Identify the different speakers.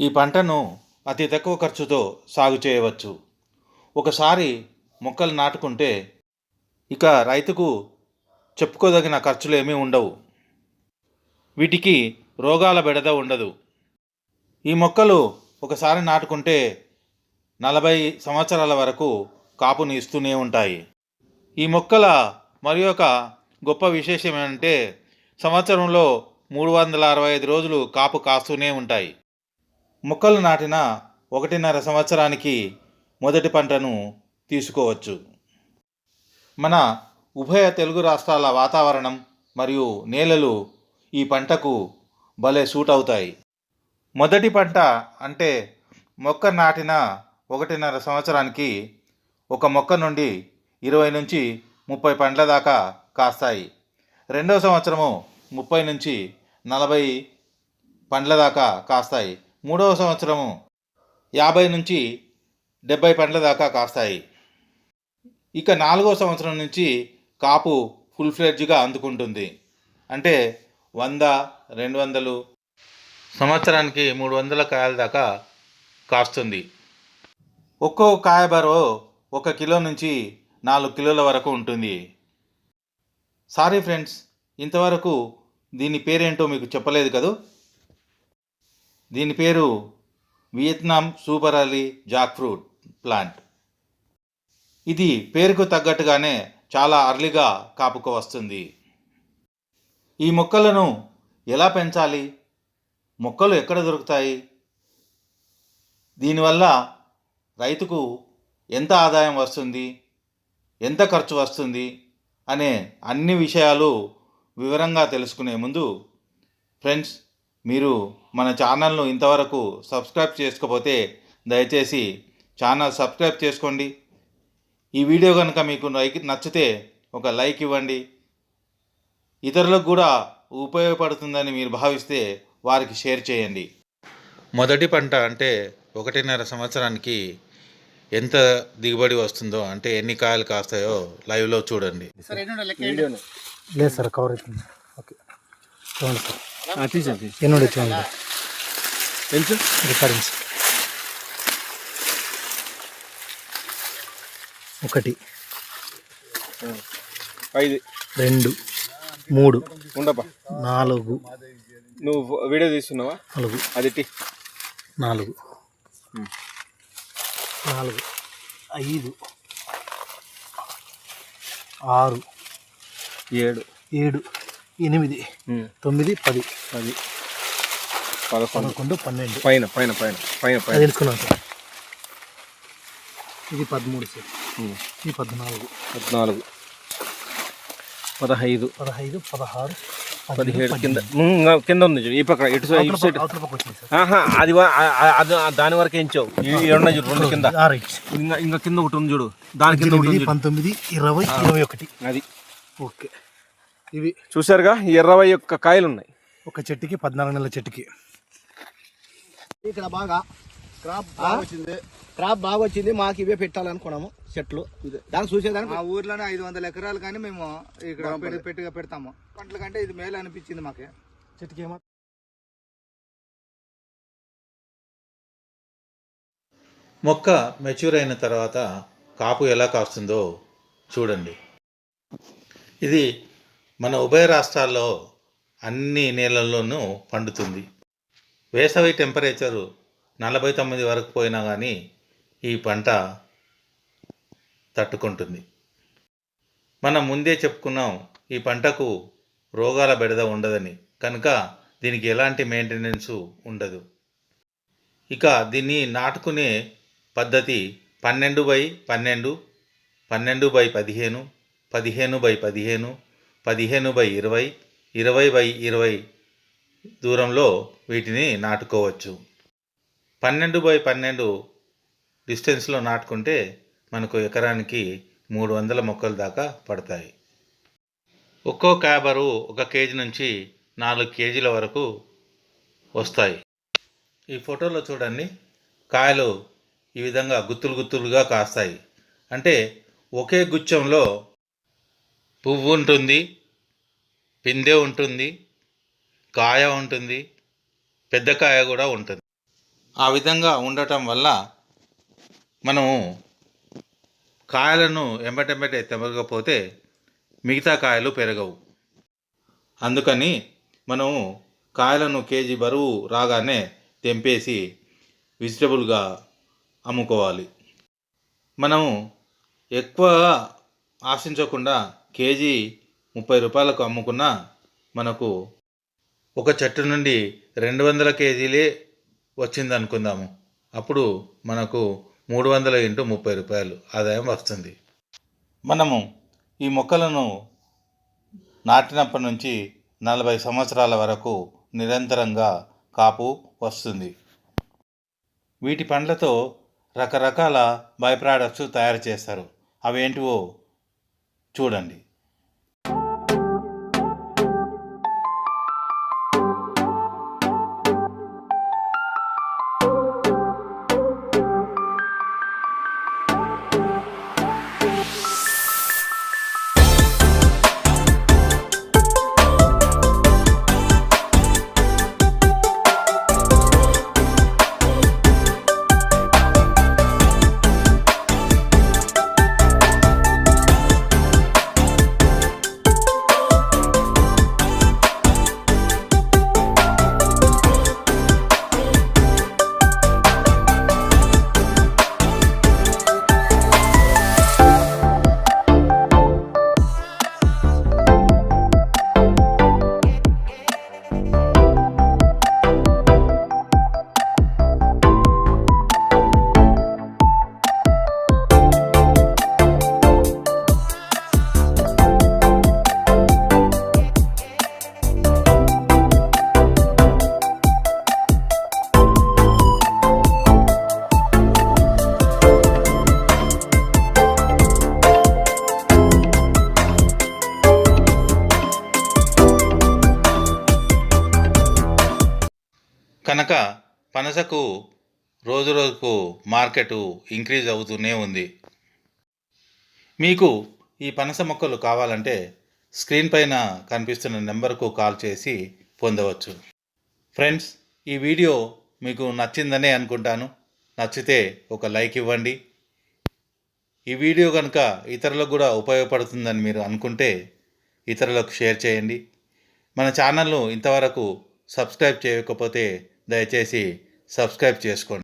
Speaker 1: ఈ పంటను అతి తక్కువ ఖర్చుతో సాగు చేయవచ్చు. ఒకసారి మొక్కలు నాటుకుంటే ఇక రైతుకు చెప్పుకోదగిన ఖర్చులు ఏమీ ఉండవు. వీటికి రోగాల బెడద ఉండదు. ఈ మొక్కలు ఒకసారి నాటుకుంటే నలభై సంవత్సరాల వరకు కాపుని ఇస్తూనే ఉంటాయి. ఈ మొక్కల మరి ఒక గొప్ప విశేషం ఏంటంటే సంవత్సరంలో మూడు వందల అరవై ఐదు రోజులు కాపు కాస్తూనే ఉంటాయి. మొక్కలు నాటిన ఒకటిన్నర సంవత్సరానికి మొదటి పంటను తీసుకోవచ్చు. మన ఉభయ తెలుగు రాష్ట్రాల వాతావరణం మరియు నేలలు ఈ పంటకు భలే సూట్ అవుతాయి. మొదటి పంట అంటే మొక్క నాటిన ఒకటిన్నర సంవత్సరానికి ఒక మొక్క నుండి ఇరవై నుంచి ముప్పై పండ్ల దాకా కాస్తాయి. రెండవ సంవత్సరము ముప్పై నుంచి నలభై పండ్ల దాకా కాస్తాయి. మూడవ సంవత్సరము యాభై నుంచి డెబ్బై పండ్ల దాకా కాస్తాయి. ఇక నాలుగో సంవత్సరం నుంచి కాపు ఫుల్ ఫ్లెడ్జ్గా అందుకుంటుంది. అంటే వంద రెండు వందలు సంవత్సరానికి మూడు వందల కాయల దాకా కాస్తుంది. ఒక్కో కాయ బరువు ఒక కిలో నుంచి నాలుగు కిలోల వరకు ఉంటుంది. సారీ ఫ్రెండ్స్ ఇంతవరకు దీని పేరేంటో మీకు చెప్పలేదు కదూ? దీని పేరు Vietnam super early jack fruit plant. ఇది పేరుకు తగ్గట్టుగానే చాలా అర్లీగా కాపుకు వస్తుంది. ఈ మొక్కలను ఎలా పెంచాలి? మొక్కలు ఎక్కడ దొరుకుతాయి? దీనివల్ల రైతుకు ఎంత ఆదాయం వస్తుంది? ఎంత ఖర్చు వస్తుంది? అనే అన్ని విషయాలు వివరంగా తెలుసుకునే ముందు ఫ్రెండ్స్ మీరు మన ఛానల్ను ఇంతవరకు సబ్స్క్రైబ్ చేసుకోకపోతే దయచేసి ఛానల్ సబ్స్క్రైబ్ చేసుకోండి. ఈ వీడియో కనుక మీకు లైక్ నచ్చితే ఒక లైక్ ఇవ్వండి. ఇతరులకు కూడా ఉపయోగపడుతుందని మీరు భావిస్తే వారికి షేర్ చేయండి. మొదటి పంట అంటే ఒకటిన్నర సంవత్సరానికి ఎంత దిగుబడి వస్తుందో అంటే ఎన్ని కాయలు కాస్తాయో లైవ్లో చూడండి.
Speaker 2: లేదు సార్ కవర్ అవుతుంది. ఓకే. చూడండి సార్. రికార్డింగ్ సార్ ఒకటి.
Speaker 3: ఐదు.
Speaker 2: రెండు. మూడు.
Speaker 3: ఉండపా
Speaker 2: నాలుగు.
Speaker 3: నువ్వు వీడియో తీస్తున్నావా?
Speaker 2: నాలుగు.
Speaker 3: అది
Speaker 2: నాలుగు. నాలుగు. ఐదు. ఆరు.
Speaker 3: ఏడు.
Speaker 2: ఏడు. ఎనిమిది తొమ్మిది పది.
Speaker 3: పది. పదకొండు.
Speaker 2: పదకొండు పన్నెండు.
Speaker 3: పైన పైన పైన పైన పైన.
Speaker 2: తెలుసుకున్నాం సార్. ఇది పదమూడు సార్. ఇది పద్నాలుగు.
Speaker 3: పద్నాలుగు. పదహైదు.
Speaker 2: పదహైదు పదహారు
Speaker 3: పదిహేడు కింద. కింద ఉంది చూడు. ఈ పక్క ఇటు సైడ్ ఇటు సైడ్. అది అది దాని వరకు ఎంచావు ఉన్నాయి చూడు రెండు కింద. ఇంకా కింద ఒకటి ఉంది చూడు. దాని కింద ఒకటి.
Speaker 2: పంతొమ్మిది ఇరవై ఇరవై ఒకటి.
Speaker 3: అది.
Speaker 2: ఓకే. ఇవి.
Speaker 3: చూసారుగా ఇరవై ఒక్క కాయలు ఉన్నాయి
Speaker 2: ఒక చెట్టుకి పద్నాలుగు నెలల చెట్టుకి.
Speaker 4: ఇక్కడ బాగా క్రాప్ బాగా వచ్చింది క్రాప్ బాగా వచ్చింది మాకు ఇవే పెట్టాలనుకున్నాము చెట్లు. దానికి చూసేదానికి
Speaker 5: మా ఊర్లోనే ఐదు వందల ఎకరాలు కానీ మేము ఇక్కడ పెట్టి- పెట్టిగా పెడతాము. పంటల కంటే ఇది మేలు అనిపించింది మాకే.
Speaker 2: చెట్టుకి ఏమో
Speaker 1: మొక్క మెచ్యూర్ అయిన తర్వాత కాపు ఎలా కాస్తుందో చూడండి. ఇది మన ఉభయ రాష్ట్రాల్లో అన్ని నేలల్లోనూ పండుతుంది. వేసవి టెంపరేచరు నలభై తొమ్మిది వరకు పోయినా కానీ ఈ పంట తట్టుకుంటుంది. మనం ముందే చెప్పుకున్నాం ఈ పంటకు రోగాల బెడద ఉండదని. కనుక దీనికి ఎలాంటి మెయింటెనెన్స్ ఉండదు. ఇక దీన్ని నాటుకునే పద్ధతి పన్నెండు బై పన్నెండు పన్నెండు బై పదిహేను పదిహేను బై పదిహేను పదిహేను బై ఇరవై ఇరవై బై ఇరవై దూరంలో వీటిని నాటుకోవచ్చు. పన్నెండు బై పన్నెండు డిస్టెన్స్లో నాటుకుంటే మనకు ఎకరానికి మూడు వందల మొక్కల దాకా పడతాయి. ఒక్కో క్యాబరు ఒక కేజీ నుంచి నాలుగు కేజీల వరకు వస్తాయి. ఈ ఫోటోలో చూడండి కాయలు ఈ విధంగా గుత్తులు గుత్తులుగా కాస్తాయి. అంటే ఒకే గుచ్చంలో పువ్వు ఉంటుంది పిందె ఉంటుంది కాయ ఉంటుంది పెద్ద కాయ కూడా ఉంటుంది. ఆ విధంగా ఉండటం వల్ల మనము కాయలను ఎంబటెంబటే తెమగకపోతే మిగతా కాయలు పెరగవు. అందుకని మనము కాయలను కేజీ బరువు రాగానే తెంపేసి వెజిటబుల్గా అమ్ముకోవాలి. మనము ఎక్కువగా ఆశించకుండా కేజీ ముప్పై రూపాయలకు అమ్ముకున్న మనకు ఒక చెట్టు నుండి రెండు వందల కేజీలే వచ్చింది అనుకుందాము. అప్పుడు మనకు మూడు వందల ఇంటూ ముప్పై రూపాయలు ఆదాయం వస్తుంది. మనము ఈ మొక్కలను నాటినప్పటి నుంచి నలభై సంవత్సరాల వరకు నిరంతరంగా కాపు వస్తుంది. వీటి పండ్లతో రకరకాల బై ప్రోడక్ట్స్ తయారు చేస్తారు. అవేంటివో చూడండి. కనుక పనసకు రోజు రోజుకు మార్కెట్ ఇంక్రీజ్ అవుతూనే ఉంది. మీకు ఈ పనస మొక్కలు కావాలంటే స్క్రీన్ పైన కనిపిస్తున్న నెంబర్కు కాల్ చేసి పొందవచ్చు. ఫ్రెండ్స్ ఈ వీడియో మీకు నచ్చిందనే అనుకుంటాను. నచ్చితే ఒక లైక్ ఇవ్వండి. ఈ వీడియో కనుక ఇతరులకు కూడా ఉపయోగపడుతుందని మీరు అనుకుంటే ఇతరులకు షేర్ చేయండి. మన ఛానల్ను ఇంతవరకు సబ్స్క్రైబ్ చేయకపోతే దయచేసి సబ్స్క్రైబ్ చేసుకోండి.